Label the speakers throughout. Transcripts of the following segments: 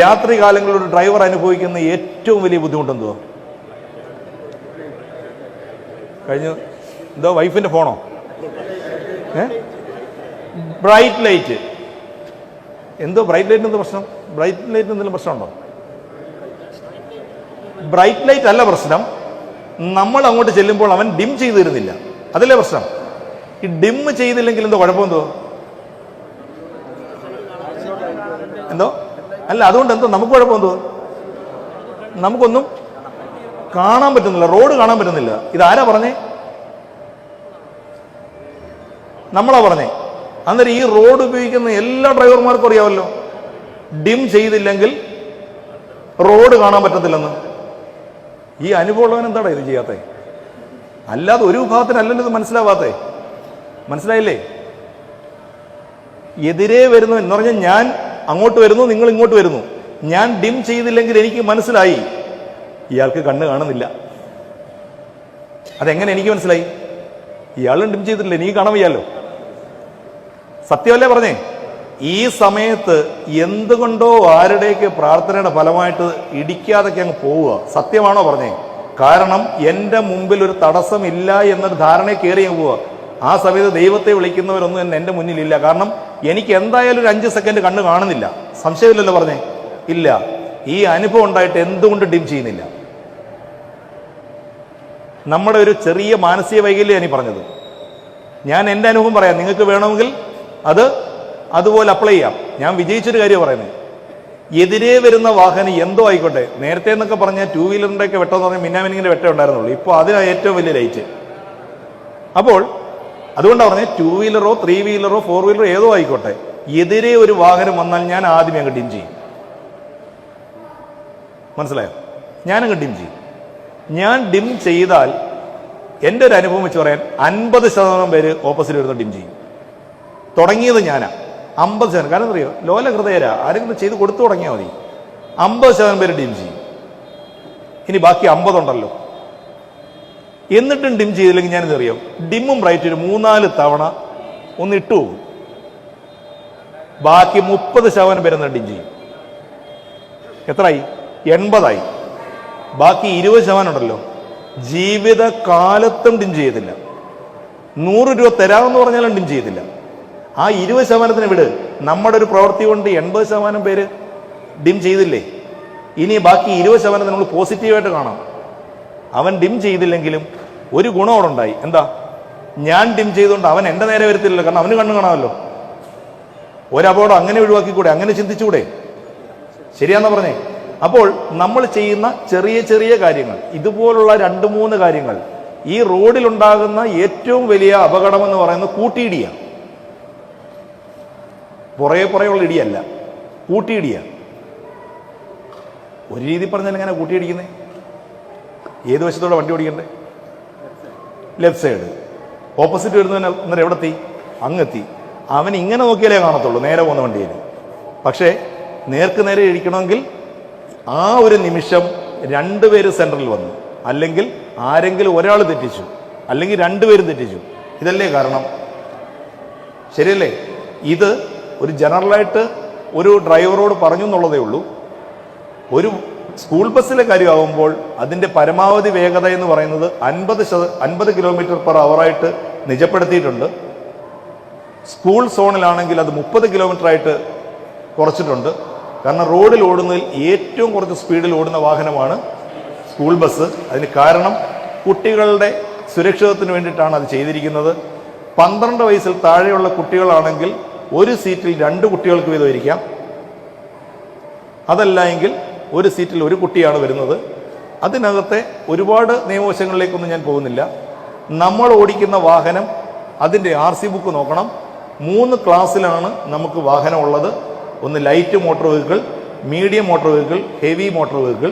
Speaker 1: രാത്രി കാലങ്ങളിൽ ഒരു ഡ്രൈവർ അനുഭവിക്കുന്ന ഏറ്റവും വലിയ ബുദ്ധിമുട്ട് എന്തോ കഴിഞ്ഞ. എന്തോ വൈഫിന്റെ ഫോണോ? ഏ? Bright light. എന്തോ ബ്രൈറ്റ് ലൈറ്റ് എന്തോ പ്രശ്നം? ബ്രൈറ്റ് ലൈറ്റ് എന്തെങ്കിലും പ്രശ്നമുണ്ടോ? ബ്രൈറ്റ് ലൈറ്റ് അല്ല പ്രശ്നം. നമ്മൾ അങ്ങോട്ട് ചെല്ലുമ്പോൾ അവൻ ഡിം ചെയ്തു തരുന്നില്ല അതല്ലേ പ്രശ്നം? ഈ ഡിം ചെയ്തില്ലെങ്കിൽ എന്തോ കുഴപ്പം എന്തോ എന്തോ? അല്ല അതുകൊണ്ട് എന്തോ നമുക്ക് കുഴപ്പം എന്തോ? നമുക്കൊന്നും കാണാൻ പറ്റുന്നില്ല റോഡ് കാണാൻ പറ്റുന്നില്ല. ഇതാരാ പറഞ്ഞേ? നമ്മളാ പറഞ്ഞേ. അന്നേരം ഈ റോഡ് ഉപയോഗിക്കുന്ന എല്ലാ ഡ്രൈവർമാർക്കും അറിയാമല്ലോ. ഡിം ചെയ്തില്ലെങ്കിൽ റോഡ് കാണാൻ പറ്റത്തില്ലെന്ന്. ഈ അനുഭവമുള്ളവൻ എന്താടാ ഇത് ചെയ്യാത്തേ? അല്ലാതെ ഒരു വിഭാഗത്തിനല്ലല്ലോ ഇത് മനസ്സിലാവാത്തേ. മനസ്സിലായില്ലേ? എതിരെ വരുന്നു എന്ന് പറഞ്ഞാൽ ഞാൻ അങ്ങോട്ട് വരുന്നു നിങ്ങൾ ഇങ്ങോട്ട് വരുന്നു. ഞാൻ ഡിം ചെയ്തില്ലെങ്കിൽ എനിക്ക് മനസ്സിലായി. ഇയാൾക്ക് കണ്ണ് കാണുന്നില്ല. അതെങ്ങനെ എനിക്ക് മനസ്സിലായി? ഇയാളും ഡിം ചെയ്തിട്ടില്ല എനിക്ക് കാണാൻ വയ്യാലോ? സത്യമല്ലേ പറഞ്ഞേ? ഈ സമയത്ത് എന്തുകൊണ്ടോ ആരുടെയൊക്കെ പ്രാർത്ഥനയുടെ ഫലമായിട്ട് ഇടിക്കാതൊക്കെ അങ്ങ് പോവുക. സത്യമാണോ പറഞ്ഞേ? കാരണം എന്റെ മുമ്പിൽ ഒരു തടസ്സമില്ല എന്നൊരു ധാരണയെ കയറി പോവുക. ആ സമയത്ത് ദൈവത്തെ വിളിക്കുന്നവരൊന്നും എന്റെ മുന്നിലില്ല. കാരണം എനിക്ക് എന്തായാലും ഒരു അഞ്ച് സെക്കൻഡ് കണ്ണ് കാണുന്നില്ല. സംശയമില്ലല്ലോ പറഞ്ഞേ. ഇല്ല. ഈ അനുഭവം ഉണ്ടായിട്ട് എന്തുകൊണ്ട് ഡിം ചെയ്യുന്നില്ല? നമ്മുടെ ഒരു ചെറിയ മാനസിക വൈകല്യം ഈ പറഞ്ഞത്. ഞാൻ എന്റെ അനുഭവം പറയാം. നിങ്ങൾക്ക് വേണമെങ്കിൽ അത് അതുപോലെ അപ്ലൈ ചെയ്യാം. ഞാൻ വിജയിച്ചൊരു കാര്യം പറയുന്നത് എതിരെ വരുന്ന വാഹനം എന്തോ ആയിക്കോട്ടെ. നേരത്തെ എന്നൊക്കെ പറഞ്ഞാൽ ടൂ വീലറിന്റെ ഒക്കെ വെട്ടം എന്ന് പറഞ്ഞാൽ മിന്നാമിനിങ്ങിന്റെ വെട്ടം ഉണ്ടായിരുന്നുള്ളൂ. ഇപ്പോൾ അതിനാണ് ഏറ്റവും വലിയ ലൈറ്റ് അപ്പോൾ അതുകൊണ്ടാണ് പറഞ്ഞത് ടു വീലറോ ത്രീ വീലറോ ഫോർ വീലറോ ഏതോ ആയിക്കോട്ടെ. എതിരെ ഒരു വാഹനം വന്നാൽ ഞാൻ ആദ്യം അങ്ങ് ചെയ്യും. മനസ്സിലായോ? ഞാനങ്ങ് ഡിം ചെയ്യും. ഞാൻ ഡിം ചെയ്താൽ എന്റെ ഒരു അനുഭവം വെച്ച് പറയാൻ അൻപത് ശതമാനം പേര് ഓപ്പോസിറ്റ് വരുന്ന ഡിം ചെയ്യും. തുടങ്ങിയത് ഞാനാ. അമ്പത് ശതമാനം. കാരണം അറിയോ ലോല ഹൃദയരാ. ആരെങ്കിലും ചെയ്ത് കൊടുത്തു തുടങ്ങിയാൽ മതി. അമ്പത് ശതമാനം പേര് ഡിം ചെയ്യും. ഇനി ബാക്കി അമ്പതുണ്ടല്ലോ എന്നിട്ടും ഡിം ചെയ്തില്ലെങ്കിൽ ഞാനിത് അറിയാം. ഡിമ്മും ബ്രൈറ്റും ഒരു മൂന്നാൽ തവണ ഒന്ന് ഇട്ടു പോകും. ബാക്കി മുപ്പത് ശതമാനം പേര് ഡിം ചെയ്യും. എത്രയായി എൺപതായി. ബാക്കി ഇരുപത് ശതമാനം ഉണ്ടല്ലോ. ജീവിത കാലത്തും ഡിം ചെയ്യത്തില്ല. നൂറ് രൂപ തരാമെന്ന് പറഞ്ഞാലും ഡിം ചെയ്യത്തില്ല. ആ ഇരുപത് ശതമാനത്തിന് വിട്. നമ്മുടെ ഒരു പ്രവൃത്തി കൊണ്ട് എൺപത് ശതമാനം പേര് ഡിം ചെയ്തില്ലേ? ഇനി ബാക്കി ഇരുപത് ശതമാനം നമ്മൾ പോസിറ്റീവായിട്ട് കാണാം. അവൻ ഡിം ചെയ്തില്ലെങ്കിലും ഒരു ഗുണം അവിടെ ഉണ്ടായി. എന്താ? ഞാൻ ഡിം ചെയ്തുകൊണ്ട് അവൻ എന്റെ നേരെ വരത്തില്ലല്ലോ. കാരണം അവന് കണ്ണു കാണാമല്ലോ. ഒരപകടം അങ്ങനെ ഒഴിവാക്കിക്കൂടെ? അങ്ങനെ ചിന്തിച്ചുകൂടെ? ശരിയാന്നാ പറഞ്ഞേ. അപ്പോൾ നമ്മൾ ചെയ്യുന്ന ചെറിയ ചെറിയ കാര്യങ്ങൾ ഇതുപോലുള്ള രണ്ട് മൂന്ന് കാര്യങ്ങൾ ഈ റോഡിലുണ്ടാകുന്ന ഏറ്റവും വലിയ അപകടം എന്ന് പറയുന്നത് കൂട്ടിയിടിയാണ് പുറകെ പുറയുള്ള ഇടിയല്ല കൂട്ടിയിടിയാണ് ഒരു രീതി പറഞ്ഞാൽ എങ്ങനെ കൂട്ടിയിടിക്കുന്നേ? ഏത് വശത്തോടെ വണ്ടി ഓടിക്കണ്ടേ? ലെഫ്റ്റ് സൈഡ് ഓപ്പോസിറ്റ് വരുന്നവൻ അന്നേരം എവിടെ എത്തി അങ്ങെത്തി. അവൻ ഇങ്ങനെ നോക്കിയാലേ കാണത്തുള്ളൂ നേരെ പോകുന്ന വണ്ടിയിൽ. പക്ഷേ നേർക്ക് നേരെ ഇരിക്കണമെങ്കിൽ ആ ഒരു നിമിഷം രണ്ടുപേര് സെന്ററിൽ വന്നു. അല്ലെങ്കിൽ ആരെങ്കിലും ഒരാൾ തെറ്റിച്ചു. അല്ലെങ്കിൽ രണ്ടുപേരും തെറ്റിച്ചു. ഇതല്ലേ കാരണം? ശരിയല്ലേ? ഇത് ഒരു ജനറലായിട്ട് ഒരു ഡ്രൈവറോട് പറഞ്ഞു എന്നുള്ളതേ ഉള്ളൂ. ഒരു സ്കൂൾ ബസ്സിലെ കാര്യമാകുമ്പോൾ അതിന്റെ പരമാവധി വേഗത എന്ന് പറയുന്നത് അൻപത് ശത അൻപത് കിലോമീറ്റർ പെർ അവറായിട്ട് നിജപ്പെടുത്തിയിട്ടുണ്ട്. സ്കൂൾ സോണിലാണെങ്കിൽ അത് മുപ്പത് കിലോമീറ്റർ ആയിട്ട് കുറച്ചിട്ടുണ്ട്. കാരണം റോഡിൽ ഓടുന്നതിൽ ഏറ്റവും കുറച്ച് സ്പീഡിൽ ഓടുന്ന വാഹനമാണ് സ്കൂൾ ബസ്. അതിന് കാരണം കുട്ടികളുടെ സുരക്ഷിതത്തിന് വേണ്ടിയിട്ടാണ് അത് ചെയ്തിരിക്കുന്നത്. പന്ത്രണ്ട് വയസ്സിൽ താഴെയുള്ള കുട്ടികളാണെങ്കിൽ ഒരു സീറ്റിൽ രണ്ട് കുട്ടികൾക്ക് വീതം ഇരിക്കാം അതല്ല എങ്കിൽ ഒരു സീറ്റിൽ ഒരു കുട്ടിയാണ് വരുന്നത്. അതിനകത്തെ ഒരുപാട് നിയമവശങ്ങളിലേക്കൊന്നും ഞാൻ പോകുന്നില്ല. നമ്മൾ ഓടിക്കുന്ന വാഹനം അതിന്റെ ആർ സി ബുക്ക് നോക്കണം. മൂന്ന് ക്ലാസ്സിലാണ് നമുക്ക് വാഹനം ഉള്ളത് ഒന്ന് light motor vehicle medium motor vehicle heavy motor vehicle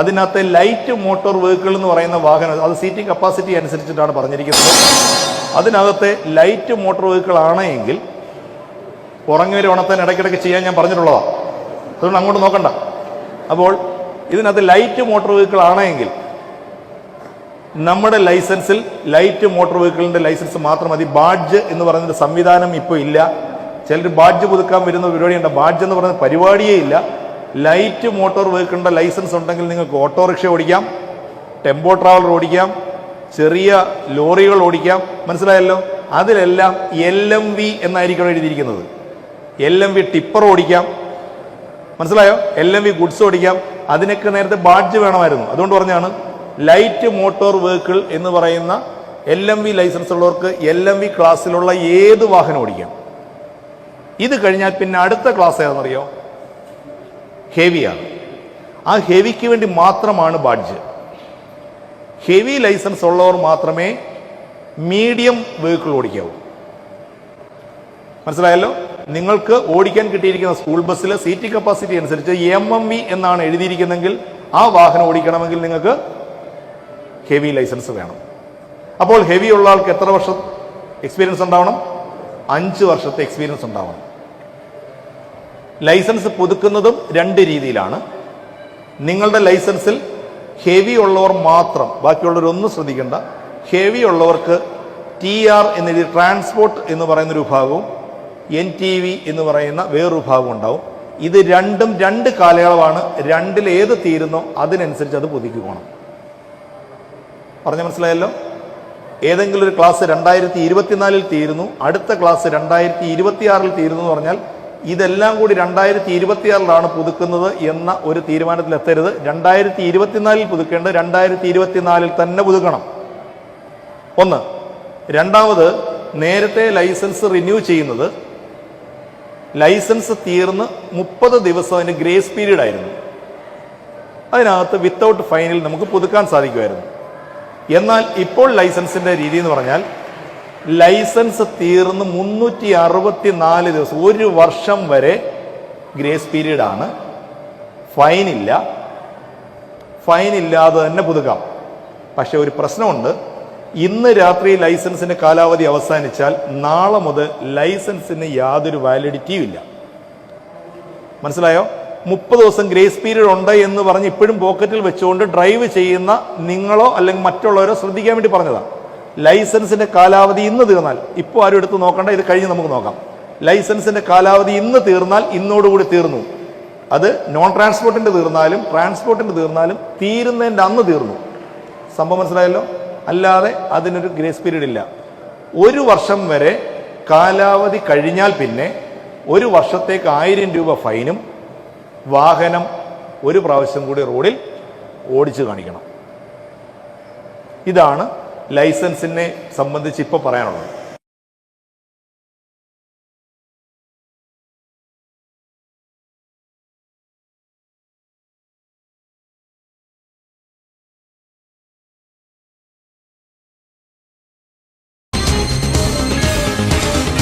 Speaker 1: അതിനകത്തെ ലൈറ്റ് മോട്ടോർ വെഹിക്കിൾ എന്ന് പറയുന്ന വാഹനം അത് സീറ്റിംഗ് കപ്പാസിറ്റി അനുസരിച്ചിട്ടാണ് പറഞ്ഞിരിക്കുന്നത്. അതിനകത്തെ ലൈറ്റ് മോട്ടോർ വെഹിക്കിൾ ആണ് എങ്കിൽ പുറങ്ങേരി ഉണത്തേന് ഇടയ്ക്കിടയ്ക്ക് ചെയ്യാൻ ഞാൻ പറഞ്ഞിട്ടുള്ളതാണ് അതുകൊണ്ട് അങ്ങോട്ട് നോക്കണ്ട. അപ്പോൾ ഇതിനകത്ത് ലൈറ്റ് മോട്ടോർ വെഹിക്കിൾ ആണെങ്കിൽ നമ്മുടെ ലൈസൻസിൽ ലൈറ്റ് മോട്ടോർ വെഹിക്കിളിന്റെ ലൈസൻസ് മാത്രം മതി. ബാഡ്ജ് എന്ന് പറയുന്ന സംവിധാനം ഇപ്പോൾ ഇല്ല. ചിലർ ബാഡ്ജ് പുതുക്കാൻ വരുന്ന പരിപാടിയുണ്ട് ബാഡ്ജ് എന്ന് പറയുന്ന പരിപാടിയേ ഇല്ല. ലൈറ്റ് മോട്ടോർ വെഹിക്കിളിന്റെ ലൈസൻസ് ഉണ്ടെങ്കിൽ നിങ്ങൾക്ക് ഓട്ടോറിക്ഷ ഓടിക്കാം ടെമ്പോ ട്രാവലർ ഓടിക്കാം ചെറിയ ലോറികൾ ഓടിക്കാം. മനസ്സിലായല്ലോ? അതിലെല്ലാം എൽ എം വി എന്നായിരിക്കണം എഴുതിയിരിക്കുന്നത്. എൽ എം വി ടിപ്പർ ഓടിക്കാം. മനസ്സിലായോ? എൽ എം വി ഗുഡ്സ് ഓടിക്കാം. അതിനൊക്കെ നേരത്തെ ബാഡ്ജ് വേണമായിരുന്നു. അതുകൊണ്ട് പറഞ്ഞാണ് ലൈറ്റ് മോട്ടോർ വെഹിക്കിൾ എന്ന് പറയുന്ന എൽ എം വി ലൈസൻസ് ഉള്ളവർക്ക് എൽ എം വി ക്ലാസ്സിലുള്ള ഏത് വാഹനം ഓടിക്കാം? ഇത് കഴിഞ്ഞാൽ പിന്നെ അടുത്ത ക്ലാസ് ഏതാണെന്നറിയോ? ഹെവിയാണ് ആ ഹെവിക്ക് വേണ്ടി മാത്രമാണ് ബാഡ്ജ്. ഹെവി ലൈസൻസ് ഉള്ളവർ മാത്രമേ മീഡിയം വെഹിക്കിൾ ഓടിക്കാവൂ. മനസ്സിലായല്ലോ? നിങ്ങൾക്ക് ഓടിക്കാൻ കിട്ടിയിരിക്കുന്ന സ്കൂൾ ബസ്സിൽ സീറ്റ് കപ്പാസിറ്റി അനുസരിച്ച് എം എം വി എന്നാണ് എഴുതിയിരിക്കുന്നതെങ്കിൽ ആ വാഹനം ഓടിക്കണമെങ്കിൽ നിങ്ങൾക്ക് ഹെവി ലൈസൻസ് വേണം. അപ്പോൾ ഹെവി ഉള്ള ആൾക്ക് എത്ര വർഷം എക്സ്പീരിയൻസ് ഉണ്ടാവണം? അഞ്ച് വർഷത്തെ എക്സ്പീരിയൻസ് ഉണ്ടാവണം. ലൈസൻസ് പുതുക്കുന്നതും രണ്ട് രീതിയിലാണ്. നിങ്ങളുടെ ലൈസൻസിൽ ഹെവി ഉള്ളവർ മാത്രം ബാക്കിയുള്ളവരൊന്നും ശ്രദ്ധിക്കേണ്ട. ഹെവി ഉള്ളവർക്ക് ടി ആർ എന്നെഴുതി ട്രാൻസ്പോർട്ട് എന്ന് പറയുന്ന ഒരു വിഭാഗവും എൻ ടി വി എന്ന് പറയുന്ന വേറൊരു ഭാഗം ഉണ്ടാവും. ഇത് രണ്ടും രണ്ട് കാലയളവാണ്. രണ്ടിൽ ഏത് തീരുന്നോ അതിനനുസരിച്ച് അത് പുതുക്കി പുതുക്കിക്കോണം പറഞ്ഞ മനസ്സിലായല്ലോ? ഏതെങ്കിലും ഒരു ക്ലാസ് രണ്ടായിരത്തി ഇരുപത്തിനാലിൽ തീരുന്നു. അടുത്ത ക്ലാസ് രണ്ടായിരത്തി ഇരുപത്തിയാറിൽ തീരുന്നു എന്ന് പറഞ്ഞാൽ ഇതെല്ലാം കൂടി രണ്ടായിരത്തി ഇരുപത്തിയാറിലാണ് പുതുക്കുന്നത് എന്ന ഒരു തീരുമാനത്തിൽ എത്തരുത്. രണ്ടായിരത്തി ഇരുപത്തിനാലിൽ പുതുക്കേണ്ടത് രണ്ടായിരത്തി ഇരുപത്തിനാലിൽ തന്നെ പുതുക്കണം. ഒന്ന്. രണ്ടാമത് നേരത്തെ ലൈസൻസ് റിന്യൂ ചെയ്യുന്നത് ലൈസൻസ് തീർന്ന് മുപ്പത് ദിവസം അതിന് ഗ്രേസ് പീരീഡ് ആയിരുന്നു. അതിനകത്ത് വിത്തൗട്ട് ഫൈനിൽ നമുക്ക് പുതുക്കാൻ സാധിക്കുമായിരുന്നു. എന്നാൽ ഇപ്പോൾ ലൈസൻസിന്റെ രീതി എന്ന് പറഞ്ഞാൽ ലൈസൻസ് തീർന്ന് മുന്നൂറ്റി അറുപത്തി നാല് ദിവസം ഒരു വർഷം വരെ ഗ്രേസ് പീരീഡ് ആണ്. ഫൈനില്ല ഫൈൻ ഇല്ലാതെ തന്നെ പുതുക്കാം. പക്ഷെ ഒരു പ്രശ്നമുണ്ട്. ഇന്ന് രാത്രി ലൈസൻസിന്റെ കാലാവധി അവസാനിച്ചാൽ നാളെ മുതൽ ലൈസൻസിന് യാതൊരു വാലിഡിറ്റിയും ഇല്ല. മനസ്സിലായോ? മുപ്പത് ദിവസം ഗ്രേസ് പീരീഡ് ഉണ്ട് എന്ന് പറഞ്ഞ് ഇപ്പോഴും പോക്കറ്റിൽ വെച്ചുകൊണ്ട് ഡ്രൈവ് ചെയ്യുന്ന നിങ്ങളോ അല്ലെങ്കിൽ മറ്റുള്ളവരോ ശ്രദ്ധിക്കാൻ വേണ്ടി പറഞ്ഞതാണ് ലൈസൻസിന്റെ കാലാവധി ഇന്ന് തീർന്നാൽ ഇപ്പോൾ ആരും എടുത്ത് നോക്കണ്ട ഇത് കഴിഞ്ഞ് നമുക്ക് നോക്കാം. ലൈസൻസിന്റെ കാലാവധി ഇന്ന് തീർന്നാൽ ഇന്നോടുകൂടി തീർന്നു. അത് നോൺ ട്രാൻസ്പോർട്ടിന്റെ തീർന്നാലും ട്രാൻസ്പോർട്ടിന്റെ തീർന്നാലും തീരുന്നതിന്റെ അന്ന് തീർന്നു. സംഭവം മനസ്സിലായല്ലോ? അല്ലാതെ അതിനൊരു ഗ്രേസ് പീരീഡ് ഇല്ല. ഒരു വർഷം വരെ കാലാവധി കഴിഞ്ഞാൽ പിന്നെ ഒരു വർഷത്തേക്ക് ആയിരം രൂപ ഫൈനും വാഹനം ഒരു പ്രാവശ്യം കൂടി റോഡിൽ ഓടിച്ചു കാണിക്കണം. ഇതാണ് ലൈസൻസിനെ സംബന്ധിച്ച് ഇപ്പോൾ പറയാനുള്ളത്.